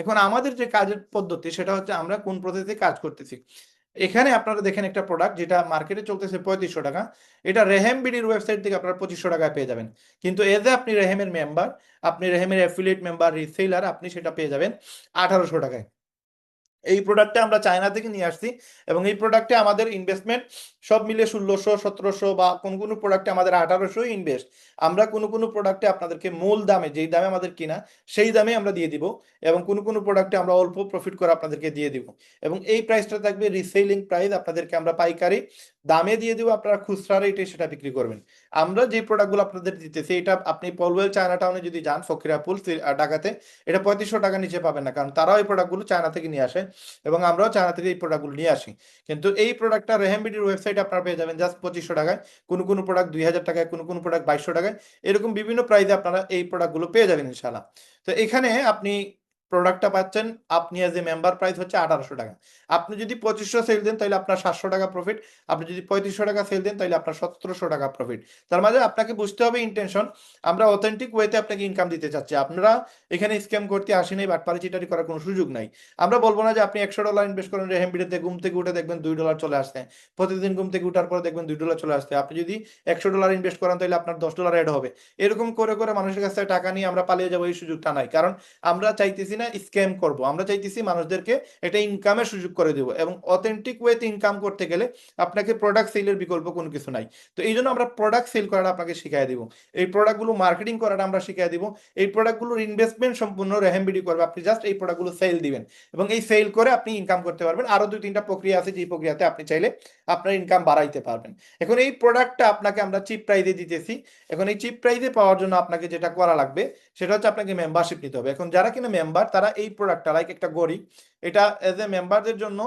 এখন আমাদের যে কাজের পদ্ধতি, সেটা হচ্ছে আমরা কোন পদ্ধতিতে কাজ করতেছি। এখানে আপনারা দেখেন একটা প্রোডাক্ট যেটা মার্কেটে চলতেছে পঁয়ত্রিশশো টাকা। এটা রেহেম বিডির ওয়েবসাইট থেকে আপনারা পঁচিশশো টাকায় পেয়ে যাবেন। কিন্তু এজ এ আপনি রেহেমের মেম্বার আপনি রেহেমের অ্যাফিলিয়েট মেম্বার রিসেলার আপনি সেটা পেয়ে যাবেন আঠারোশো টাকায়। এই প্রোডাক্টটা আমরা চায়না থেকে নিয়ে আসছি এবং এই প্রোডাক্টে আমাদের ইনভেস্টমেন্ট সব মিলে ষোলোশো, সতেরোশো বা কোন কোনো প্রোডাক্টে আমাদের আঠারোশো ইনভেস্ট আমরা কোন কোনো প্রোডাক্টে আপনাদেরকে মূল দামে, যেই দামে আমাদের কিনা, সেই দামে আমরা দিয়ে দিব এবং কোন কোনো প্রোডাক্টে আমরা অল্প প্রফিট করে আপনাদেরকে দিয়ে দিব। এবং এই প্রাইসটা থাকবে রিসেলিং প্রাইস আপনাদেরকে আমরা পাইকারি দামে দিয়ে দিব আপনারা খুচরা রেটে সেটা বিক্রি করবেন। আমরা যে প্রোডাক্টগুলো আপনাদের দিতেছি, এটা আপনি পলওয়েল চায়না টাউনে যদি যান ফকিরাপুল ঢাকাতে, এটা পঁয়ত্রিশশো টাকা নিচে পাবেন না, কারণ তারাও এই প্রোডাক্টগুলো চায়না থেকে নিয়ে আসে এবং আমরাও চায়না থেকে এই প্রোডাক্টগুলো নিয়ে আসি। কিন্তু এই প্রোডাক্টটা রেহেমবিডির ওয়েবসাইটে আপনারা পেয়ে যাবেন জাস্ট পঁচিশশো টাকায়, কোনো কোনো প্রোডাক্ট দুই হাজার টাকায়, কোনো কোনো প্রোডাক্ট বাইশশো টাকায়, এরকম বিভিন্ন প্রাইসে আপনারা এই প্রোডাক্টগুলো পেয়ে যাবেন ইনশাল্লাহ তো এখানে আপনি প্রোডাক্টটা পাচ্ছেন, আপনি অ্যাজ এ মেম্বার প্রাইস হচ্ছে আঠারোশো টাকা। আপনি যদি পঁচিশশো সেল দেন, তাহলে আপনার সাতশো টাকা প্রফিট আপনি যদি পঁয়ত্রিশশো টাকা সেল দেন, তাহলে আপনার সতেরোশো টাকা প্রফিট তার মাঝে আপনাকে বুঝতে হবে ইন্টেনশন আমরা অথেন্টিক ওয়েতে আপনাকে ইনকাম দিতে চাচ্ছি। আপনারা এখানে স্ক্যাম করতে আসেনি নাই বাটপারি চিটারি করার কোনো সুযোগ নাই। আমরা বলব না যে আপনি একশো ডলার ইনভেস্ট করেন রেহেমবিডিতে ঘুম থেকে উঠে দেখবেন দুই ডলার চলে আসছে। প্রতিদিন ঘুম থেকে উঠার পরে দেখবেন দুই ডলার চলে আসছে। আপনি যদি একশো ডলার ইনভেস্ট করেন, তাহলে আপনার দশ ডলার অ্যাড হবে। এরকম করে করে মানুষের কাছ থেকে টাকা নিয়ে আমরা পালিয়ে যাব এই সুযোগটা নাই। কারণ আমরা চাইতেছি না স্ক্যাম করব? আমরা চাইতেছি মানুষদেরকে এটা ইনকামের সুযোগ করে দেবো এবং অথেন্টিক ওয়েতে ইনকাম করতে গেলে আপনাকে প্রোডাক্ট সেলের বিকল্প কোনো কিছু নাই। তো এই জন্য আমরা প্রোডাক্ট সেল করাটা আপনাকে শিখিয়ে দিব। এই প্রোডাক্টগুলো মার্কেটিং করাটা আমরা শিখিয়ে দিব। এই প্রোডাক্টগুলোর ইনভেস্টমেন্ট সম্পূর্ণ রেহেমবিডি করবে। আপনি জাস্ট এই প্রোডাক্টগুলো সেল দিবেন এবং এই সেল করে আপনি ইনকাম করতে পারবেন। আরও দুই তিনটা প্রক্রিয়া আছে যে প্রক্রিয়াতে আপনি চাইলে আপনার ইনকাম বাড়াইতে পারবেন। এখন এই প্রোডাক্টটা আপনাকে আমরা চিপ প্রাইজে দিতেছি। এখন এই চিপ প্রাইজে পাওয়ার জন্য আপনাকে যেটা করা লাগবে, সেটা হচ্ছে আপনাকে মেম্বারশিপ নিতে হবে। এখন যারা কিনা মেম্বার তারা এই প্রোডাক্টটা লাইক একটা গড়ি এটা এজ এ মেম্বারদের জন্য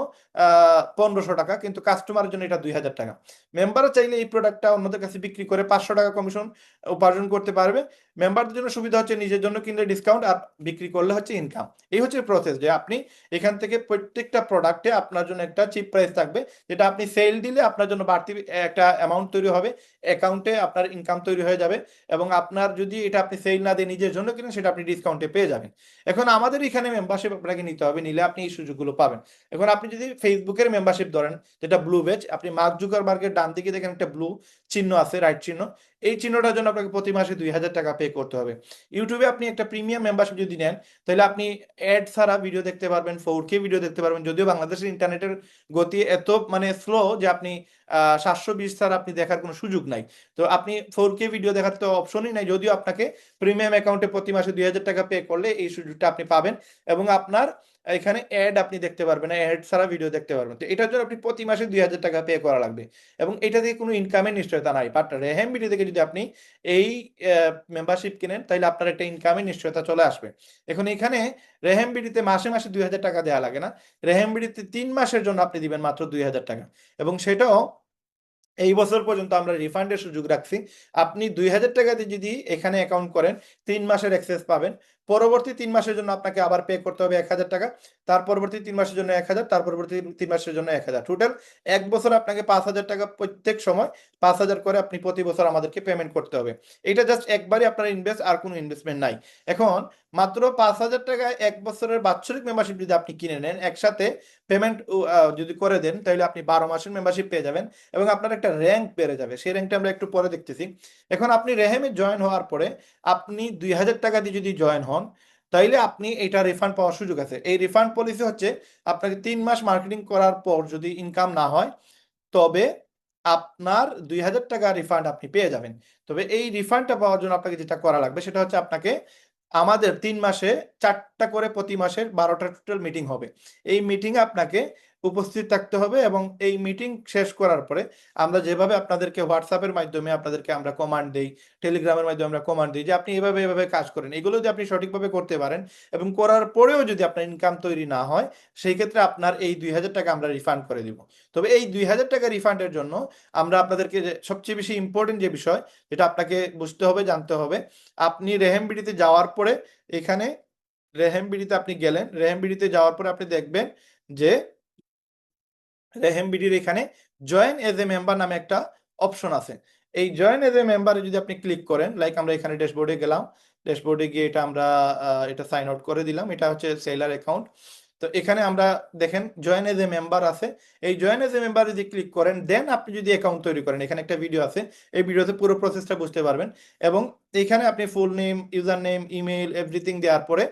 পনেরোশো টাকা, কিন্তু কাস্টমারের জন্য এটা দুই হাজার টাকা। মেম্বাররা চাইলে এই প্রোডাক্টটা অন্যদের কাছে বিক্রি করে পাঁচশো টাকা কমিশন উপার্জন করতে পারবে। মেম্বারদের জন্য সুবিধা হচ্ছে নিজের জন্য কিনলে ডিসকাউন্ট আর বিক্রি করলে হচ্ছে ইনকাম এই হচ্ছে প্রসেস যে আপনি এখান থেকে প্রত্যেকটা প্রোডাক্টে আপনার জন্য একটা চিপ প্রাইস থাকবে, যেটা আপনি সেল দিলে আপনার জন্য বাড়তি একটা অ্যামাউন্ট তৈরি হবে অ্যাকাউন্টে আপনার ইনকাম তৈরি হয়ে যাবে এবং আপনার যদি এটা আপনি সেল না দিয়ে নিজের জন্য কিনেন, সেটা আপনি ডিসকাউন্টে পেয়ে যাবেন। এখন আমাদের এখানে মেম্বারশিপ আপনাকে নিতে হবে, নিলে আপনি এই সুযোগগুলো পাবেন। এখন আপনি যদি ফেসবুকের মেম্বারশিপ ধরেন, যেটা ব্লু বেচ আপনি মার্ক জুকারবার্গের ডান দিকে দেখেন একটা ব্লু চিহ্ন আছে রাইট চিহ্ন, এই চিহ্নটার জন্য আপনাকে প্রতি মাসে দুই হাজার টাকা পে করতে হবে। ইউটিউবে আপনি একটা প্রিমিয়াম মেম্বারশিপ যদি নেন, তাহলে আপনি অ্যাড ছাড়া ভিডিও দেখতে পারবেন ফোর কে ভিডিও দেখতে পারবেন। যদিও বাংলাদেশের ইন্টারনেটের গতি এত মানে স্লো যে আপনি সাতশো বিশ ছাড়া আপনি দেখার কোনো সুযোগ নাই। তো আপনি ফোর কে ভিডিও দেখার তো অপশনই নাই, যদিও আপনাকে প্রিমিয়াম অ্যাকাউন্টে প্রতি মাসে দুই হাজার টাকা পে করলে এই সুযোগটা আপনি পাবেন এবং আপনার এখানে অ্যাড আপনি দেখতে পারবেন অ্যাড ছাড়া ভিডিও দেখতে পারবেন। তো এটার জন্য আপনি প্রতি মাসে দুই হাজার টাকা পে করা লাগবে এবং এটা দিয়ে কোনো ইনকামের নিশ্চয়তা নাই। বাট রেহেম ভিডিও থেকে যদি আপনি এই মেম্বারশিপ কিনেন তাহলে আপনার একটা ইনকামের নিশ্চয়তা চলে আসবে। এখন এখানে রেহেম বিডিতে মাসে মাসে দুই হাজার টাকা দেওয়া লাগে না। রেহেম বিডিতে তিন মাসের জন্য আপনি দিবেন মাত্র দুই হাজার টাকা। এবং সেটাও এই বছর পর্যন্ত আমরা রিফান্ডের সুযোগ রাখছি। আপনি দুই হাজার টাকা দিয়ে যদি এখানে অ্যাকাউন্ট করেন, তিন মাসের অ্যাক্সেস পাবেন। পরবর্তী তিন মাসের জন্য আপনাকে আবার পে করতে হবে এক হাজার টাকা। তার পরবর্তী তিন মাসের জন্য এক হাজার, তার পরবর্তী তিন মাসের জন্য এক হাজার। টোটাল এক বছর আপনাকে পাঁচ হাজার টাকা প্রত্যেক সময় পাঁচ হাজার করে আপনি প্রতি বছর আমাদেরকে পেমেন্ট করতে হবে। এটা জাস্ট একবারই আপনার ইনভেস্ট আর কোনো ইনভেস্টমেন্ট নাই। এখন মাত্র পাঁচ হাজার টাকায় এক বছরের বাৎসরিক মেম্বারশিপ যদি আপনি কিনে নেন, একসাথে পেমেন্ট যদি করে দেন, তাহলে আপনি বারো মাসের মেম্বারশিপ পেয়ে যাবেন এবং আপনার একটা র্যাঙ্ক বেড়ে যাবে। সেই র্যাঙ্কটা আমরা একটু পরে দেখতেছি। এখন আপনি রেহেমে জয়েন হওয়ার পরে আপনি দুই হাজার টাকা দিয়ে যদি জয়েন হন তাইলে আপনি এটা রিফান্ড পাওয়ার সুযোগ আছে। এই রিফান্ড পলিসি হচ্ছে আপনাকে তিন মাস মার্কেটিং করার পর যদি ইনকাম না হয়, তবে আপনার দুই হাজার টাকা রিফান্ড আপনি পেয়ে যাবেন। তবে এই রিফান্ডটা পাওয়ার জন্য আপনাকে যেটা করা লাগবে, সেটা হচ্ছে আপনাকে আমাদের তিন মাসে চারটা করে প্রতি মাসের বারোটা টোটাল মিটিং হবে। এই মিটিংয়ে আপনাকে উপস্থিত থাকতে হবে এবং এই মিটিং শেষ করার পরে আমরা যেভাবে আপনাদেরকে হোয়াটসঅ্যাপের মাধ্যমে আপনাদেরকে আমরা কমান্ড দিই টেলিগ্রামের মাধ্যমে আমরা কমান্ড দিই যে আপনি এভাবে এভাবে কাজ করেন, এগুলো যদি আপনি সঠিকভাবে করতে পারেন এবং করার পরেও যদি আপনার ইনকাম তৈরি না হয়, সেই ক্ষেত্রে আপনার এই দুই হাজার টাকা আমরা রিফান্ড করে দিব। তবে এই দুই হাজার টাকা রিফান্ডের জন্য আমরা আপনাদেরকে সবচেয়ে বেশি ইম্পর্টেন্ট যে বিষয়, যেটা আপনাকে বুঝতে হবে, জানতে হবে, আপনি রেহেমবিডিতে যাওয়ার পরে এখানে রেহেমবিডিতে আপনি গেলেন রেহেমবিডিতে যাওয়ার পরে আপনি দেখবেন যে রেহেমবিডির এখানে জয়েন এজ এ মেম্বার নামে একটা অপশন আছে। এই জয়েন এজ এ মেম্বারে যদি আপনি ক্লিক করেন লাইক আমরা এখানে ড্যাশবোর্ডে গেলাম ড্যাশবোর্ডে গিয়ে এটা আমরা এটা সাইন আউট করে দিলাম। এটা হচ্ছে সেলার অ্যাকাউন্ট তো এখানে আমরা দেখেন জয়েন এজ এ মেম্বার আছে। এই জয়েন এজ এ মেম্বার যদি ক্লিক করেন দেন আপনি যদি অ্যাকাউন্ট তৈরি করেন, এখানে একটা ভিডিও আছে, এই ভিডিওতে পুরো প্রসেসটা বুঝতে পারবেন। এবং এখানে আপনি full name user name email everything দেওয়ার পরে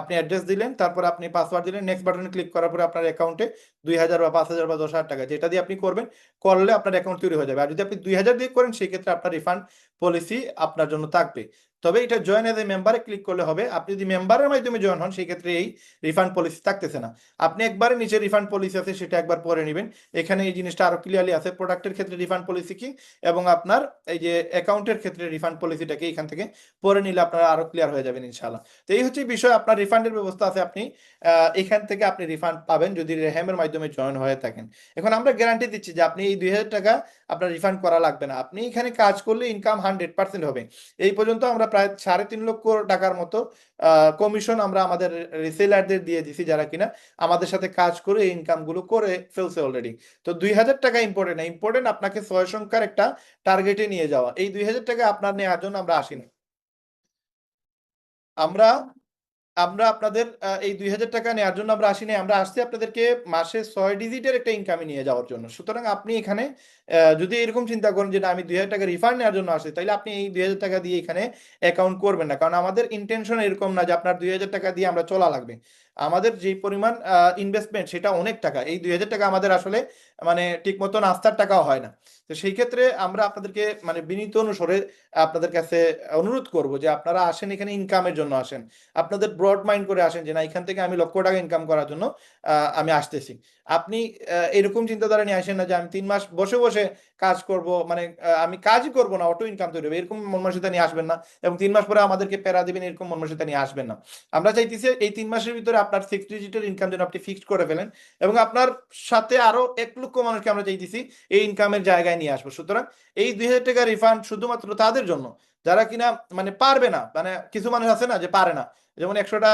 আপনি অ্যাড্রেস দিলেন, তারপর আপনি পাসওয়ার্ড দিলেন নেক্সট বাটনে ক্লিক করার পরে আপনার অ্যাকাউন্টে দুই হাজার বা পাঁচ হাজার বা দশ হাজার টাকা যেটা দিয়ে আপনি করবেন, করলে আপনার অ্যাকাউন্ট তৈরি হয়ে যাবে। আর যদি আপনি দুই হাজার দিয়ে করেন, সেক্ষেত্রে আপনার রিফান্ড পলিসি আপনার জন্য থাকবে। তবে এটা জয়েন এজ এ মেম্বারে ক্লিক করলে হবে। আপনি যদি মেম্বারের মাধ্যমে জয়েন হন, সেক্ষেত্রে এই রিফান্ড পলিসি থাকতেছে না। আপনি একবারে নিচে রিফান্ড পলিসি আছে, সেটা একবার পরে নেবেন। এখানে এই জিনিসটা আরও ক্লিয়ারলি আছে। প্রোডাক্টের ক্ষেত্রে রিফান্ড পলিসি কি? এবং আপনার এই যে অ্যাকাউন্টের ক্ষেত্রে রিফান্ড পলিসিটাকে এখান থেকে পরে নিলে আপনারা আরও ক্লিয়ার হয়ে যাবেন ইনশাআল্লাহ। তো এই হচ্ছে বিষয়। আপনার রিফান্ডের ব্যবস্থা আছে। আপনি এখান থেকে আপনি রিফান্ড পাবেন যদি রেহেমের মাধ্যমে জয়েন হয়ে থাকেন। এখন আমরা গ্যারান্টি দিচ্ছি যে আপনি এই দুই হাজার টাকা আপনার রিফান্ড করা লাগবে না। আপনি এখানে কাজ করলে ইনকাম হান্ড্রেড পার্সেন্ট হবে। এই পর্যন্ত আমরা প্রায় সাড়ে তিন লক্ষ টাকার মতো কমিশন আমরা আমাদের রিসেলারদের দিয়ে দিছি যারা কিনা। আমাদের সাথে কাজ করে এই ইনকামগুলো করে ফেলছে অলরেডি তো দুই হাজার টাকা ইম্পর্টেন্ট ইম্পর্টেন্ট আপনাকে ছয় সংখ্যার একটা টার্গেটে নিয়ে যাওয়া। এই দুই হাজার টাকা আপনার নেওয়ার জন্য আমরা আসি না। আমরা আমরা আপনাদের এই দুই হাজার টাকা নেওয়ার জন্য আমরা আসিনি আমরা আসছি আপনাদেরকে মাসে ছয় ডিজিটের একটা ইনকামে নিয়ে যাওয়ার জন্য। সুতরাং আপনি এখানে যদি এরকম চিন্তা করেন যে না, আমি দুই হাজার টাকা রিফান্ড নেওয়ার জন্য আসি তাহলে আপনি এই দুই হাজার টাকা দিয়ে এখানে অ্যাকাউন্ট করবেন না। কারণ আমাদের ইন্টেনশন এরকম না যে আপনার দুই হাজার টাকা দিয়ে আমরা চলা লাগবে। আমাদের যে পরিমাণ ইনভেস্টমেন্ট সেটা অনেক টাকা। এই দুই হাজার টাকা আমাদের আসলে মানে ঠিক মতো নাস্তার টাকাও হয় না। তো সেই ক্ষেত্রে আমরা আপনাদেরকে মানে বিনীত অনুসারে আপনাদের কাছে অনুরোধ করব যে আপনারা আসেন এখানে ইনকামের জন্য আসেন। আপনাদের ব্রড মাইন্ড করে আসেন যে না, এখান থেকে আমি লক্ষ টাকা ইনকাম করার জন্য আমি আসতেছি। আপনি এরকম চিন্তাধারা নিয়ে আসেন না যে আমি তিন মাস বসে বসে কাজ করব মানে আমি কাজই করব না অটো ইনকাম তৈরি হবে, এরকম মনমানসিকতা নিয়ে আসবেন না এবং তিন মাস পরে আমাদেরকে প্যারা দেবেন, এরকম মনমানসিকতা নিয়ে আসবেন না। আমরা চাইতেছি এই তিন মাসের ভিতরে আপনার সিক্স ডিজিটের ইনকাম যেন আপনি ফিক্সড করে ফেলেন এবং আপনার সাথে আরও এক লক্ষ মানুষকে আমরা চাইতেছি এই ইনকামের জায়গায় নিয়ে আসব। সুতরাং এই দুই হাজার টাকা রিফান্ড শুধুমাত্র তাদের জন্য যারা কিনা মানে পারবে না মানে কিছু মানুষ আছে না যে পারে না। যেমন একশোটা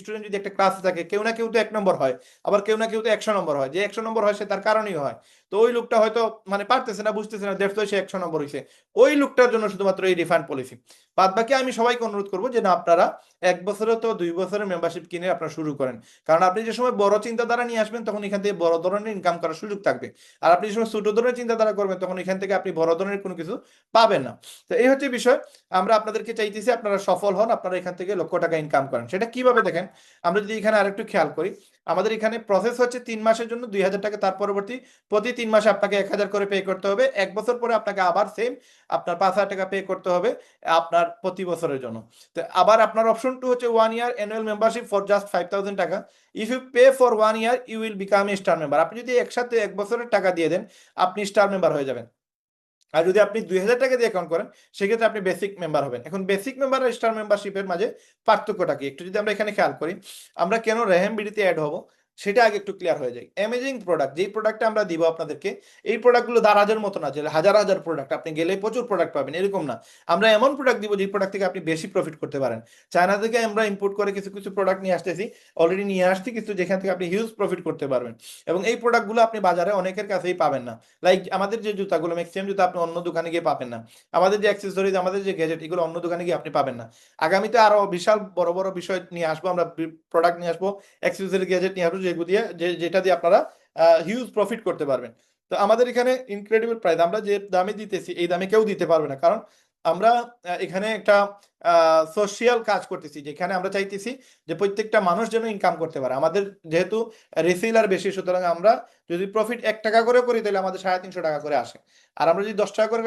স্টুডেন্ট যদি একটা ক্লাসে থাকে, কেউ না কেউ তো এক নম্বর হয়, আবার কেউ না কেউ তো একশো নম্বর হয়। যে একশো নম্বর হয় সে তার কারণেই হয়। তো ওই লোকটা হয়তো মানে পারতেছে না, বুঝতেছে না দেখতো সে একশো নম্বর হয়েছে ওই লোকটার জন্য শুধুমাত্র এই রিফান্ড পলিসি বাদ বাকি আমি সবাইকে অনুরোধ করব যে না, আপনারা এক বছরে তো দুই বছরের মেম্বারশিপ কিনে আপনারা শুরু করেন। কারণ আপনি যে সময় বড় চিন্তাধারা নিয়ে আসবেন, তখন এখান থেকে বড় ধরনের ইনকাম করার সুযোগ থাকবে। আর আপনি যে সময় ছোট ধরনের চিন্তাধারা করবেন, তখন এখান থেকে আপনি বড় ধরনের কোনো কিছু পাবেন না। তো এই হচ্ছে বিষয়, আমরা আপনাদেরকে চাইতেছি আপনারা সফল হন, আপনারা এখান থেকে লক্ষ টাকা ইনকাম করেন। সেটা কীভাবে দেখেন? আমরা যদি এখানে আরেকটু খেয়াল করি, আমাদের এখানে প্রসেস হচ্ছে তিন মাসের জন্য দুই হাজার টাকা, তার পরবর্তী প্রতি তিন মাসে আপনাকে এক হাজার করে পে করতে হবে। এক বছর পরে আপনাকে আবার সেম আপনার পাঁচ হাজার টাকা পে করতে হবে, আপনার প্রতি বছরের জন্য। তো আবার আপনার অপশন টু হচ্ছে one year annual membership for just five thousand টাকা। If you pay for one year you will become star member আপনি যদি একসাথে এক বছরের টাকা দিয়ে দেন, আপনি স্টার মেম্বার হয়ে যাবেন। আর যদি আপনি দুই হাজার টাকা দিয়ে অ্যাকাউন্ট করেন, সেক্ষেত্রে আপনি বেসিক মেম্বার হবেন। এখন বেসিক মেম্বার আর স্টার মেম্বারশিপের মাঝে পার্থক্যটা কি? একটু যদি আমরা এখানে খেয়াল করি, আমরা কেন রেহেম বিডিতে অ্যাড হব? সেটা আগে একটু ক্লিয়ার হয়ে যায়। অ্যামেজিং প্রোডাক্ট যেই প্রোডাক্টটা আমরা দিব আপনাদেরকে, এই প্রোডাক্টগুলো দারাজের মতো না, যে হাজার হাজার প্রোডাক্ট আপনি গেলে প্রচুর প্রোডাক্ট পাবেন, এরকম না। আমরা এমন প্রোডাক্ট দিব যে প্রোডাক্ট থেকে আপনি বেশি প্রফিট করতে পারেন। চায়না থেকে আমরা ইম্পোর্ট করে কিছু কিছু প্রোডাক্ট নিয়ে আসতেছি অলরেডি নিয়ে আসছি কিছু, যেখান থেকে আপনি হিউজ প্রফিট করতে পারবেন। এবং এই প্রোডাক্টগুলো আপনি বাজারে অনেকের কাছেই পাবেন না। লাইক আমাদের যে জুতাগুলো ম্যাক্সিমাম জুতা আপনি অন্য দোকানে গিয়ে পাবেন না। আমাদের যে অ্যাক্সেসরিজ আমাদের যে গ্যাজেট এগুলো অন্য দোকানে গিয়ে আপনি পাবেন না। আগামীতে আরও বিশাল বড় বড় বিষয় নিয়ে আসব, আমরা প্রোডাক্ট নিয়ে আসব অ্যাক্সেসরি গ্যাজেট নিয়ে আসব যেগুলো দিয়ে যেটা দিয়ে আপনারা হিউজ প্রফিট করতে পারবেন। তো আমাদের এখানে ইনক্রেডিবল প্রাইস আমরা যে দামে দিতেছি, এই দামে কেউ দিতে পারবে না। কারণ আমরা এখানে একটা সোশিয়াল কাজ করতেছি, যেখানে আমরা চাইতেছি যে প্রত্যেকটা মানুষ যেন ইনকাম করতে পারে। আমাদের যেহেতু রিসেলার বেশি, সুতরাং আমরা যদি প্রফিট এক টাকা করে করি, তাহলে আমাদের সাড়ে তিনশো টাকা করে আসে। আর আমরা যদি দশ টাকা করে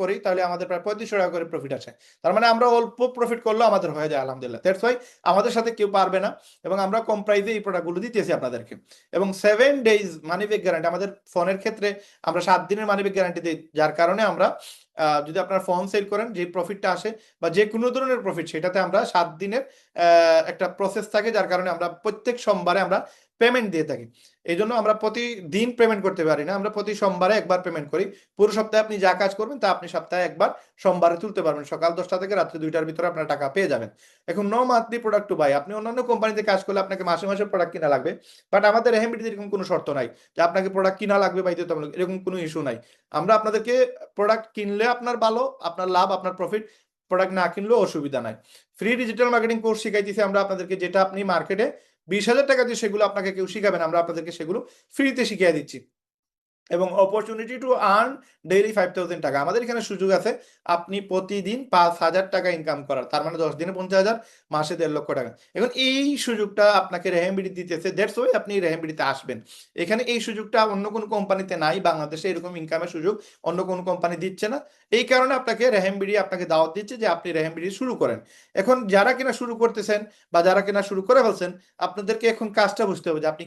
করি, তাহলে আমাদের প্রায় পঁয়ত্রিশশো টাকা করে প্রফিট আসে। তার মানে আমরা অল্প প্রফিট করলেও আমাদের হয়ে যায়, আলহামদুলিল্লাহ। দ্যাটস ওয়াই আমাদের সাথে কেউ পারবে না, এবং আমরা কম প্রাইসে এই প্রোডাক্টগুলো দিতেছি আপনাদেরকে। এবং seven days money back guarantee আমাদের ফোনের ক্ষেত্রে আমরা সাত দিনের মানি ব্যাক গ্যারান্টি দিই, যার কারণে আমরা যদি আপনার ফোন সেল করেন, যে প্রফিটটা আসে, বা যে কোনো ধরনের প্রফিট সেটাতে আমরা সাত দিনের একটা প্রসেস থাকে যার কারণে আমরা প্রত্যেক সোমবারে আমরা পেমেন্ট দিয়ে থাকি। এই জন্য আমরা প্রতিদিন পেমেন্ট করতে পারি না। আমরা প্রতি সোমবারে একবার পেমেন্ট করি। পুরো সপ্তাহে আপনি যা কাজ করবেন তা আপনি সপ্তাহে একবার সোমবারে তুলতে পারবেন। সকাল দশটা থেকে রাত্রি দুইটার ভিতরে আপনার টাকা পেয়ে যাবেন। এখন no monthly product to buy আপনি অন্যান্য কোম্পানিতে কাজ করলে আপনাকে মাসে মাসে প্রোডাক্ট কিনা লাগবে। বাট আমাদের রেহেমিটিতে এরকম কোনো শর্ত নাই যে আপনাকে প্রোডাক্ট কিনা লাগবে বাধ্যতামূলক এরকম কোনো ইস্যু নাই। আমরা আপনাদেরকে প্রোডাক্ট কিনলে আপনার ভালো, আপনার লাভ, আপনার প্রফিট প্রোডাক্ট না কিনলেও অসুবিধা নাই। ফ্রি ডিজিটাল মার্কেটিং কোর্স শিখাইতেছি আমরা আপনাদেরকে, যেটা আপনি মার্কেটে বিশ হাজার টাকা দিয়ে সেগুলো আপনাকে কেউ শিখাবেন আমরা আপনাদেরকে সেগুলো ফ্রিতে শিখিয়ে দিচ্ছি। এবং opportunity to earn daily five thousand টাকা। আমাদের এখানে সুযোগ আছে, আপনি প্রতিদিন পাঁচ হাজার টাকা ইনকাম করার, তার মানে দশ দিনে পঞ্চাশ হাজার, মাসে দেড় লক্ষ টাকা। এখন এই সুযোগটা আপনাকে রেহেমবিডি দিতেছে দ্যাটস ওয়াই আপনি রেহেমবিডিতে আসবেন। এখানে এই সুযোগটা অন্য কোনো কোম্পানিতে নাই, বাংলাদেশে এরকম ইনকামের সুযোগ অন্য কোনো কোম্পানি দিচ্ছে না। এই কারণে আপনাকে রেহেমবিডি আপনাকে দাওয়াত দিচ্ছে যে আপনি রেহেমবিডি শুরু করেন। এখন যারা কিনা শুরু করতেছেন বা যারা কিনা শুরু করে ফেলছেন, আপনাদেরকে এখন কাজটা বুঝতে হবে যে আপনি